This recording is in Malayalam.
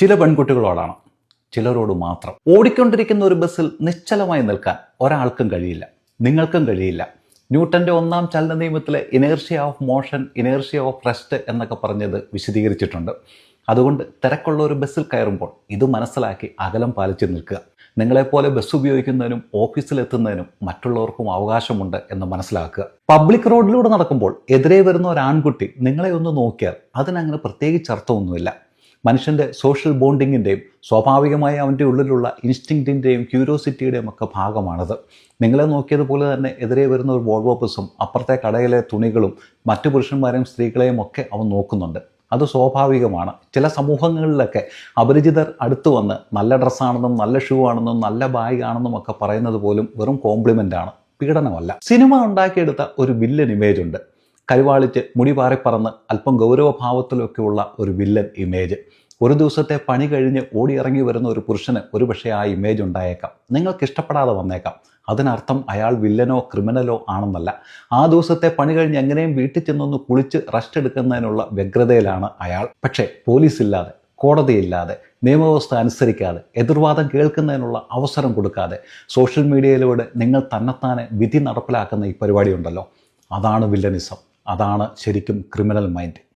ചില പെൺകുട്ടികളോടാണ്. ചിലരോട് മാത്രം. ഓടിക്കൊണ്ടിരിക്കുന്ന ഒരു ബസ്സിൽ നിശ്ചലമായി നിൽക്കാൻ ഒരാൾക്കും കഴിയില്ല. നിങ്ങൾക്കും കഴിയില്ല. ന്യൂട്ടന്റെ ഒന്നാം ചലന നിയമത്തിലെ inertia of motion inertia of rest എന്നൊക്കെ പറഞ്ഞത് വിശദീകരിച്ചിട്ടുണ്ട്. അതുകൊണ്ട് തിരക്കുള്ള ഒരു ബസ്സിൽ കയറുമ്പോൾ ഇത് മനസ്സിലാക്കി അകലം പാലിച്ച് നിൽക്കുക. നിങ്ങളെപ്പോലെ ബസ് ഉപയോഗിക്കുന്നതിനും ഓഫീസിലെത്തുന്നതിനും മറ്റുള്ളവർക്കും അവകാശമുണ്ട് എന്ന് മനസ്സിലാക്കുക. പബ്ലിക് റോഡിലൂടെ നടക്കുമ്പോൾ എതിരെ വരുന്ന ഒരു ആൺകുട്ടി നിങ്ങളെ ഒന്ന് നോക്കിയാൽ അതിനങ്ങനെ പ്രത്യേകിച്ച് അർത്ഥമൊന്നുമില്ല. മനുഷ്യന്റെ സോഷ്യൽ ബോണ്ടിങ്ങിന്റെയും സ്വാഭാവികമായ അവന്റെ ഉള്ളിലുള്ള ഇൻസ്റ്റിങ്ക്റ്റിന്റെയും ക്യൂരിയോസിറ്റിയുടെയും ഒക്കെ ഭാഗമാണത്. നിങ്ങളെ നോക്കിയതുപോലെ തന്നെ എതിരെ വരുന്ന ഒരു വോൾവോപ്പസും അപ്പുറത്തെ കടയിലെ തുണികളും മറ്റു പുരുഷന്മാരെയും സ്ത്രീകളെയും ഒക്കെ അവൻ നോക്കുന്നുണ്ട്. അത് സ്വാഭാവികമാണ്. ചില സമൂഹങ്ങളിലൊക്കെ അപരിചിതർ അടുത്തു വന്ന് നല്ല ഡ്രസ്സാണെന്നും നല്ല ഷൂ ആണെന്നും നല്ല ബാഗ് ആണെന്നും ഒക്കെ പറയുന്നത് പോലും വെറും കോംപ്ലിമെന്റ് ആണ്. പീഡനമല്ല. സിനിമ ഉണ്ടാക്കിയെടുത്ത ഒരു വില്ലൻ ഇമേജ് ഉണ്ട്. കരിവാളിച്ച് മുടി പാറിപ്പറന്ന് അല്പം ഗൗരവഭാവത്തിലൊക്കെയുള്ള ഒരു വില്ലൻ ഇമേജ് ഒരു ദിവസത്തെ പണി കഴിഞ്ഞ് ഓടിയിറങ്ങി വരുന്ന ഒരു പുരുഷന് ഒരുപക്ഷെ ആ ഇമേജ് ഉണ്ടായേക്കാം. നിങ്ങൾക്ക് ഇഷ്ടപ്പെടാതെ വന്നേക്കാം. അതിനർത്ഥം അയാൾ വില്ലനോ ക്രിമിനലോ ആണെന്നല്ല. ആ ദിവസത്തെ പണി കഴിഞ്ഞ് എങ്ങനെയും വീട്ടിൽ ചെന്നൊന്ന് കുളിച്ച് റെസ്റ്റ് എടുക്കുന്നതിനുള്ള വ്യഗ്രതയിലാണ് അയാൾ. പക്ഷേ പോലീസ് ഇല്ലാതെ കോടതിയില്ലാതെ നിയമവ്യവസ്ഥ അനുസരിക്കാതെ എതിർവാദം കേൾക്കുന്നതിനുള്ള അവസരം കൊടുക്കാതെ സോഷ്യൽ മീഡിയയിലൂടെ നിങ്ങൾ തന്നെത്താനെ വിധി നടപ്പിലാക്കുന്ന ഈ പരിപാടിയുണ്ടല്ലോ അതാണ് വില്ലനിസം അതാണ് ശരിക്കും ക്രിമിനൽ മൈൻഡ്.